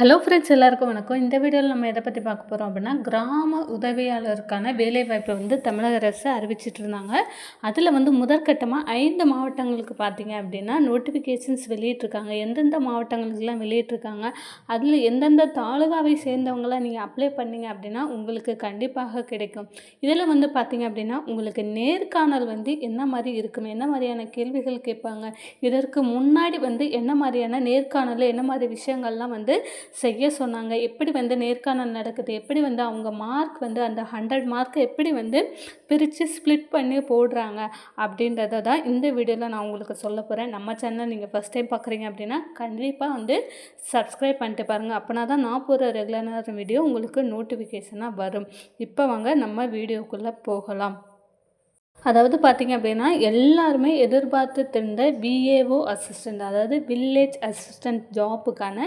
Hello friends எல்லாருக்கும் வணக்கம். இந்த வீடியோவில் நம்ம எதை பற்றி பார்க்க போகிறோம் அப்படின்னா கிராம உதவியாளருக்கான வேலைவாய்ப்பை வந்து தமிழக அரசு அறிவிச்சிட்டு இருந்தாங்க அதில் வந்து முதற்கட்டமாக ஐந்து மாவட்டங்களுக்கு பார்த்தீங்க அப்படின்னா நோட்டிஃபிகேஷன்ஸ் வெளியிட்ருக்காங்க எந்தெந்த மாவட்டங்களுக்கெல்லாம் வெளியிட்டிருக்காங்க அதில் எந்தெந்த தாலுகாவை சேர்ந்தவங்களாம் நீங்கள் அப்ளை பண்ணீங்க அப்படின்னா உங்களுக்கு கண்டிப்பாக கிடைக்கும். இதில் வந்து பார்த்தீங்க அப்படின்னா உங்களுக்கு நேர்காணல் வந்து என்ன மாதிரி இருக்கும் என்ன மாதிரியான கேள்விகள் கேட்பாங்க இதற்கு முன்னாடி வந்து என்ன மாதிரியான நேர்காணலில் என்ன மாதிரி விஷயங்கள்லாம் வந்து செய்ய சொன்னாங்க. எப்படி வந்து நேர்காணல் நடக்குது? எப்படி வந்து அவங்க மார்க் வந்து அந்த ஹண்ட்ரட் மார்க்கை எப்படி வந்து பிரித்து ஸ்ப்ளிட் பண்ணி போடுறாங்க? அப்படின்றத தான் இந்த வீடியோவில் நான் உங்களுக்கு சொல்ல போகிறேன் நம்ம சேனல் நீங்கள் ஃபஸ்ட் டைம் பார்க்குறீங்க அப்படின்னா கண்டிப்பாக வந்து சப்ஸ்கிரைப் பண்ணிட்டு பாருங்கள் அப்போனா தான் நான் போகிற ரெகுலரான வீடியோ உங்களுக்கு நோட்டிஃபிகேஷனாக வரும். இப்போ வாங்க நம்ம வீடியோக்குள்ளே போகலாம். அதாவது பார்த்திங்க அப்படின்னா எல்லாருமே எதிர்பார்த்து திருந்த பிஏஓ அசிஸ்டண்ட் அதாவது வில்லேஜ் அசிஸ்டண்ட் ஜாப்புக்கான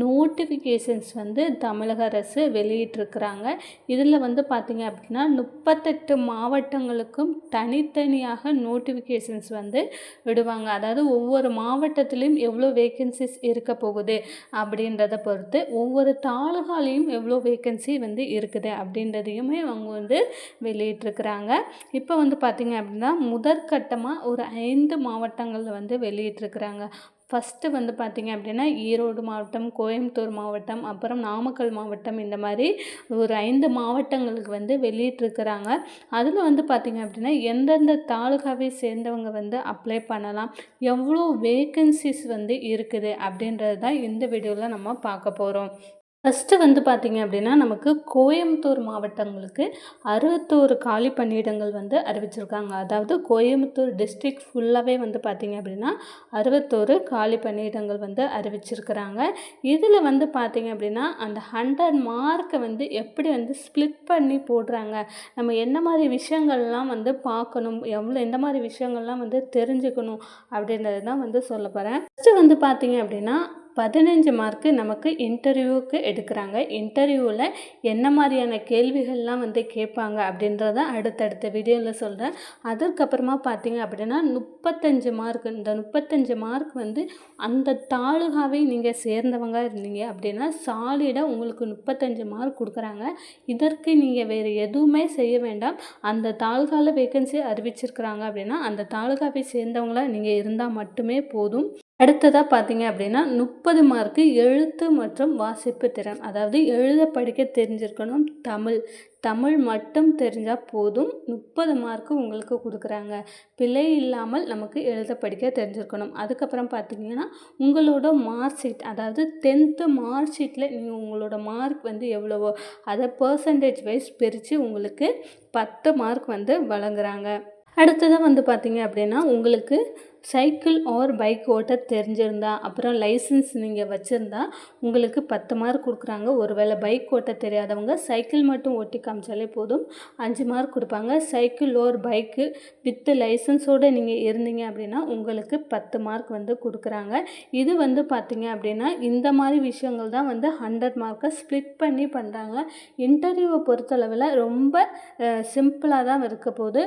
நோட்டிஃபிகேஷன்ஸ் வந்து தமிழக அரசு வெளியிட்டிருக்கிறாங்க. இதில் வந்து பார்த்திங்க அப்படின்னா முப்பத்தெட்டு மாவட்டங்களுக்கும் தனித்தனியாக நோட்டிஃபிகேஷன்ஸ் வந்து விடுவாங்க. அதாவது ஒவ்வொரு மாவட்டத்துலேயும் எவ்வளோ வேக்கன்சிஸ் இருக்க போகுது அப்படின்றத பொறுத்து ஒவ்வொரு தாலுகாலையும் எவ்வளோ வேக்கன்சி வந்து இருக்குது அப்படின்றதையுமே அவங்க வந்து வெளியிட்டிருக்கிறாங்க. இப்போ வந்து பார்த்திங்க அப்படின்னா முதற்கட்டமாக ஒரு ஐந்து மாவட்டங்களில் வந்து வெளியிட்டிருக்கிறாங்க. ஃபஸ்ட்டு வந்து பார்த்திங்க அப்படின்னா ஈரோடு மாவட்டம் கோயம்புத்தூர் மாவட்டம் அப்புறம் நாமக்கல் மாவட்டம் இந்த மாதிரி ஒரு ஐந்து மாவட்டங்களுக்கு வந்து வெளியிட்ருக்கிறாங்க அதில் வந்து பார்த்திங்க அப்படின்னா எந்தெந்த தாலுகாவை சேர்ந்தவங்க வந்து அப்ளை பண்ணலாம் எவ்வளோ வேக்கன்சிஸ் வந்து இருக்குது அப்படின்றது தான் இந்த வீடியோவில் நம்ம பார்க்க போகிறோம் ஃபஸ்ட்டு வந்து பார்த்திங்க அப்படின்னா நமக்கு கோயம்புத்தூர் மாவட்டங்களுக்கு அறுபத்தோரு காலி பணியிடங்கள் வந்து அறிவிச்சிருக்காங்க. அதாவது கோயம்புத்தூர் டிஸ்ட்ரிக் ஃபுல்லாகவே வந்து பார்த்திங்க அப்படின்னா அறுபத்தோரு காலி பணியிடங்கள் வந்து அறிவிச்சிருக்கிறாங்க. இதில் வந்து பார்த்திங்க அப்படின்னா அந்த ஹண்ட்ரட் மார்க்கை வந்து எப்படி வந்து ஸ்ப்ளிட் பண்ணி போடுறாங்க? நம்ம என்ன மாதிரி விஷயங்கள்லாம் வந்து பார்க்கணும்? எவ்வளோ எந்த மாதிரி விஷயங்கள்லாம் வந்து தெரிஞ்சுக்கணும்? அப்படின்றது தான் வந்து சொல்ல போகிறேன் ஃபஸ்ட்டு வந்து பார்த்திங்க அப்படின்னா பதினஞ்சு மார்க்கு நமக்கு இன்டர்வியூவுக்கு எடுக்கிறாங்க. இன்டர்வியூவில் என்ன மாதிரியான கேள்விகள்லாம் வந்து கேட்பாங்க அப்படின்றத அடுத்தடுத்த வீடியோவில் சொல்கிறேன் அதற்கப்புறமா பார்த்தீங்க அப்படின்னா முப்பத்தஞ்சு மார்க் இந்த முப்பத்தஞ்சு மார்க் வந்து அந்த தாலுகாவை நீங்கள் சேர்ந்தவங்க இருந்தீங்க அப்படின்னா சாலிடாக உங்களுக்கு முப்பத்தஞ்சு மார்க் கொடுக்குறாங்க. இதற்கு நீங்கள் வேறு எதுவுமே செய்ய வேண்டாம். அந்த தாலுகாவில் வேகன்சி அறிவிச்சிருக்கிறாங்க அப்படின்னா அந்த தாலுகாவை சேர்ந்தவங்களாக நீங்கள் இருந்தால் மட்டுமே போதும். அடுத்ததாக பார்த்தீங்க அப்படின்னா முப்பது மார்க்கு எழுத்து மற்றும் வாசிப்பு திறன். அதாவது எழுத படிக்க தெரிஞ்சிருக்கணும் தமிழ். தமிழ் மட்டும் தெரிஞ்சால் போதும். முப்பது மார்க்கு உங்களுக்கு கொடுக்குறாங்க. பிழை இல்லாமல் நமக்கு எழுத படிக்க தெரிஞ்சிருக்கணும். அதுக்கப்புறம் பார்த்தீங்கன்னா உங்களோட மார்க் ஷீட் அதாவது டென்த்து மார்க் ஷீட்டில் நீங்கள் உங்களோட மார்க் வந்து எவ்வளவோ அதை பர்சன்டேஜ் வைஸ் பிரித்து உங்களுக்கு பத்து மார்க் வந்து வழங்குறாங்க. அடுத்ததாக வந்து பார்த்தீங்க அப்படின்னா உங்களுக்கு சைக்கிள் ஆர் பைக் ஓட்ட தெரிஞ்சிருந்தா அப்புறம் லைசன்ஸ் நீங்கள் வச்சுருந்தா உங்களுக்கு பத்து மார்க் கொடுக்குறாங்க. ஒருவேளை பைக் ஓட்ட தெரியாதவங்க சைக்கிள் மட்டும் ஓட்டி காமிச்சாலே போதும். அஞ்சு மார்க் கொடுப்பாங்க. சைக்கிள் ஓர் பைக்கு வித்து லைசன்ஸோடு நீங்கள் இருந்தீங்க அப்படின்னா உங்களுக்கு பத்து மார்க் வந்து கொடுக்குறாங்க. இது வந்து பார்த்திங்க அப்படின்னா இந்த மாதிரி விஷயங்கள் தான் வந்து ஹண்ட்ரட் மார்க்கை ஸ்ப்ளிட் பண்ணி பண்ணுறாங்க இன்டர்வியூவை பொறுத்தளவில் ரொம்ப சிம்பிளாக தான் இருக்க போகுது.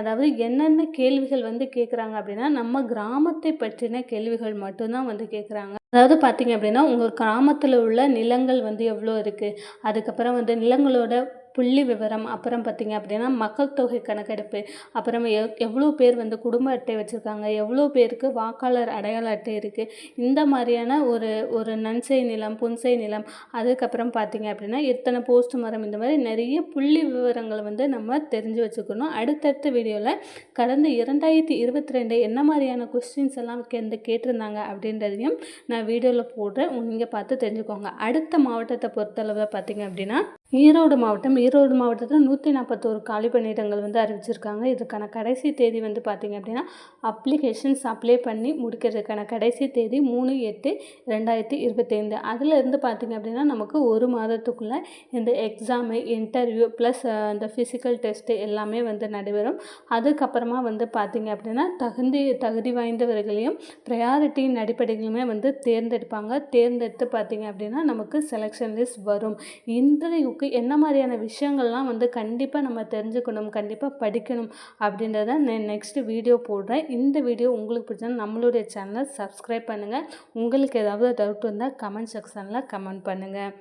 அதாவது என்னென்ன கேள்விகள் வந்து கேட்குறாங்க அப்படின்னா நம்ம கிராமத்தை பற்றின கேள்விகள் மட்டும்தான் வந்து கேட்குறாங்க அதாவது பார்த்திங்க அப்படின்னா உங்கள் கிராமத்தில் உள்ள நிலங்கள் வந்து எவ்வளோ இருக்குது அதுக்கப்புறம் வந்து நிலங்களோட புள்ளி விவரம் அப்புறம் பார்த்திங்க அப்படின்னா மக்கள் தொகை கணக்கெடுப்பு அப்புறம் எவ் எவ்வளோ பேர் வந்து குடும்ப அட்டை வச்சுருக்காங்க எவ்வளோ பேருக்கு வாக்காளர் அடையாள அட்டை இருக்குது இந்த மாதிரியான ஒரு ஒரு நன்சை நிலம் புன்சை நிலம் அதுக்கப்புறம் பார்த்திங்க அப்படின்னா எத்தனை போஸ்ட் மரம் இந்த மாதிரி நிறைய புள்ளி விவரங்களை வந்து நம்ம தெரிஞ்சு வச்சுக்கணும். அடுத்தடுத்த வீடியோவில் கடந்த இரண்டாயிரத்தி இருபத்தி ரெண்டு என்ன மாதிரியான கொஸ்டின்ஸ் எல்லாம் இந்த கேட்டிருந்தாங்க அப்படின்றதையும் நான் வீடியோவில் போடுறேன். நீங்கள் பார்த்து தெரிஞ்சுக்கோங்க. அடுத்த மாவட்டத்தை பொறுத்தளவில் பார்த்திங்க அப்படின்னா ஈரோடு மாவட்டம் ஈரோடு மாவட்டத்தில் நூற்றி நாற்பத்தோரு காலி பணியிடங்கள் வந்து அறிவிச்சிருக்காங்க. இதுக்கான கடைசி தேதி வந்து பார்த்திங்க அப்படின்னா அப்ளிகேஷன்ஸ் அப்ளை பண்ணி முடிக்கிறதுக்கான கடைசி தேதி மூணு எட்டு ரெண்டாயிரத்தி இருபத்தைந்து. அதில் இருந்து பார்த்திங்க அப்படின்னா நமக்கு ஒரு மாதத்துக்குள்ளே இந்த எக்ஸாமு இன்டர்வியூ ப்ளஸ் இந்த ஃபிசிக்கல் டெஸ்ட்டு எல்லாமே வந்து நடைபெறும். அதுக்கப்புறமா வந்து பார்த்திங்க அப்படின்னா தகுதி தகுதி வாய்ந்தவர்களையும் ப்ரையாரிட்டியின் அடிப்படையிலுமே வந்து தேர்ந்தெடுப்பாங்க. தேர்ந்தெடுத்து பார்த்திங்க அப்படின்னா நமக்கு செலெக்ஷன் லிஸ்ட் வரும். இந்த புக்கு என்ன மாதிரியான விஷயங்கள்லாம் வந்து கண்டிப்பாக நம்ம தெரிஞ்சுக்கணும் கண்டிப்பாக படிக்கணும் அப்படின்றத நான் நெக்ஸ்ட்டு வீடியோ போடுறேன். இந்த வீடியோ உங்களுக்கு பிடிச்சா நம்மளுடைய சேனலை சப்ஸ்கிரைப் பண்ணுங்கள் உங்களுக்கு ஏதாவது டவுட் இருந்தால் கமெண்ட் செக்ஷனில் கமெண்ட் பண்ணுங்கள்